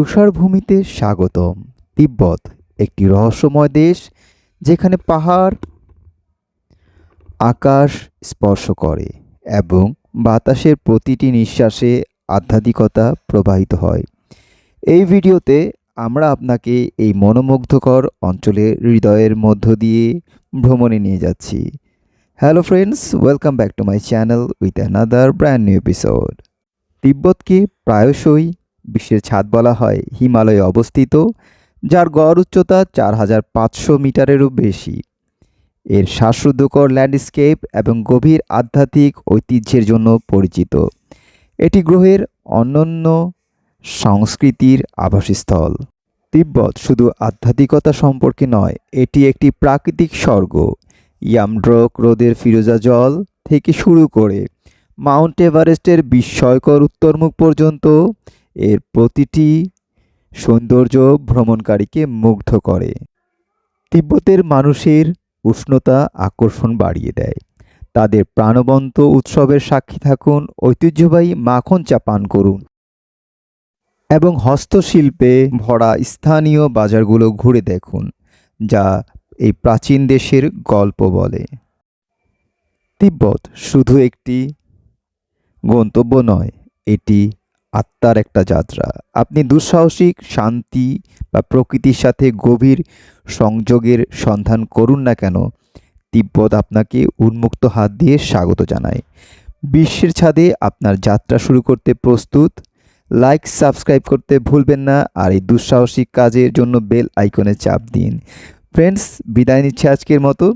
তুষারভূমিতে স্বাগতম। তিব্বত একটি রহস্যময় দেশ যেখানে পাহাড় আকাশ স্পর্শ করে এবং বাতাসের প্রতিটি নিঃশ্বাসে আধ্যাত্মিকতা প্রবাহিত হয়। এই ভিডিওতে আমরা আপনাকে এই মনোমুগ্ধকর অঞ্চলের হৃদয়ের মধ্য দিয়ে ভ্রমণে নিয়ে যাচ্ছি। Hello friends welcome back to my channel with another brand new episode তিব্বতকে প্রায়শই বিশ্বের ছাদ বলা হয় হিমালয়ে অবস্থিত, যার গড় উচ্চতা চার হাজার পাঁচশো মিটারেরও বেশি। এর শ্বাসরুদ্ধকর ল্যান্ডস্কেপ এবং গভীর আধ্যাত্মিক ঐতিহ্যের জন্য পরিচিত। এটি গ্রহের অনন্য সংস্কৃতির আবাসস্থল। তিব্বত শুধু আধ্যাত্মিকতা সম্পর্কে নয়, এটি একটি প্রাকৃতিক স্বর্গ। ইয়ামড্রক হ্রদের ফিরোজা জল থেকে শুরু করে মাউন্ট এভারেস্টের বিস্ময়কর উত্তরমুখ পর্যন্ত এর প্রতিটি সৌন্দর্য ভ্রমণকারীকে মুগ্ধ করে। তিব্বতের মানুষের উষ্ণতা আকর্ষণ বাড়িয়ে দেয়। তাদের প্রাণবন্ত উৎসবের সাক্ষী থাকুন, ঐতিহ্যবাহী মাখন চা পান করুন এবং হস্তশিল্পে ভরা স্থানীয় বাজারগুলো ঘুরে দেখুন, যা এই প্রাচীন দেশের গল্প বলে। তিব্বত শুধু একটি গন্তব্য নয়, এটি আত্মার একটা যাত্রা। আপনি দুঃসাহসিক, শান্তি বা প্রকৃতির সাথে গভীর সংযোগের সন্ধান করুন না কেন, তিব্বত আপনাকে উন্মুক্ত হাত দিয়ে স্বাগত জানায়। বিশ্বের ছাদে আপনার যাত্রা শুরু করতে প্রস্তুত। লাইক, সাবস্ক্রাইব করতে ভুলবেন না আর এই দুঃসাহসিক কাজের জন্য বেল আইকনে চাপ দিন। ফ্রেন্ডস, বিদায় নিচ্ছে আজকের মতো।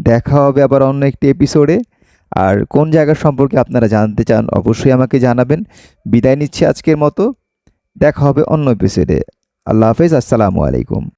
দেখা হবে আবার অন্য একটি এপিসোডে আর কোন জায়গা সম্পর্কে আপনারা জানতে চান অবশ্যই আমাকে জানাবেন। বিদায় নিচ্ছি আজকের মতো। দেখা হবে অন্য এপিসোডে আল্লাহ হাফেজ, আসসালামু আলাইকুম।